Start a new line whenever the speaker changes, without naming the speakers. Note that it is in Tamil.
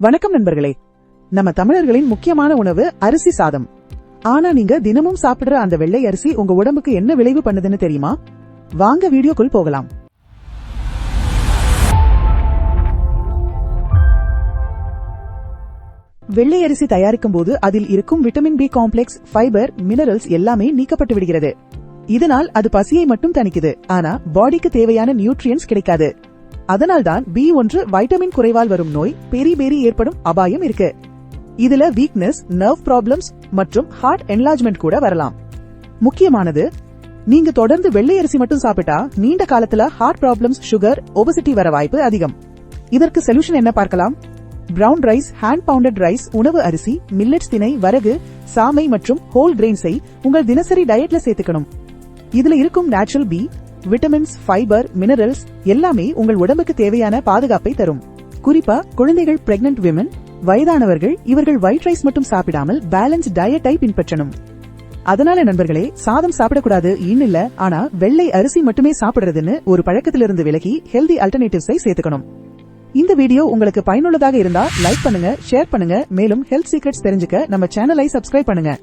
வணக்கம் நண்பர்களே. நம்ம தமிழர்களின் முக்கியமான உணவு அரிசி சாதம். ஆனா நீங்க தினமும் சாப்பிடுற அந்த வெள்ளை அரிசி உங்க உடம்புக்கு என்ன விளைவு பண்ணுதுன்னு தெரியுமா? வாங்க வீடியோக்குள் போகலாம். வெள்ளை அரிசி தயாரிக்கும் போது அதில் இருக்கும் vitamin B complex fibre minerals எல்லாமே நீக்கப்பட்டு விடுகிறது. இதனால் அது பசியை மட்டும் தணிக்குது. ஆனா பாடிக்கு தேவையான நியூட்ரியன்ஸ் கிடைக்காது. அதனால்தான் பி ஒன்று வைட்டமின் குறைவால் வரும் நோய் பெரி பெரி ஏற்படும் அபாயம் இருக்கு. இதுல வீக்னஸ் நர்வ் ப்ராப்ளம்ஸ் மற்றும் ஹார்ட் என்லாஜ்மெண்ட் கூட வரலாம். முக்கியமானது நீங்க தொடர்ந்து வெள்ளை அரிசி மட்டும் சாப்பிட்டா நீண்ட காலத்துல ஹார்ட் ப்ராப்ளம்ஸ் சுகர் ஒபசிட்டி வர வாய்ப்பு அதிகம். இதற்கு சொல்யூஷன் என்ன பார்க்கலாம்? Brown rice hand pounded rice உணவு அரிசி மில்லட்ஸ் திணை வரகு சாமை மற்றும் ஹோல் கிரெயின்ஸை உங்கள் தினசரி டயட்ல சேர்த்துக்கணும். இதுல இருக்கும் natural B vitamins fibre minerals எல்லாமே உங்கள் உடம்புக்கு தேவையான பாதுகாப்பை தரும். குறிப்பா குழந்தைகள் பிரெக்னன்ட் விமன் வயதானவர்கள் இவர்கள் ஒயிட் ரைஸ் மட்டும் சாப்பிடாமல் பேலன்ஸ் டயட்டை பின்பற்றணும். அதனால நண்பர்களே சாதம் சாப்பிடக்கூடாது இன்னு இல்ல ஆனா வெள்ளை அரிசி மட்டுமே சாப்பிடுறதுன்னு ஒரு பழக்கத்திலிருந்து விலகி ஹெல்தி அல்டர்னேட்டிவ்ஸை சேர்த்துக்கணும். இந்த வீடியோ உங்களுக்கு பயனுள்ளதாக இருந்தா லைக் பண்ணுங்க ஷேர் பண்ணுங்க மேலும் ஹெல்த் சீக்ரெட்ஸ் தெரிஞ்சுக்க நம்ம சேனலை சப்ஸ்கிரைப் பண்ணுங்க.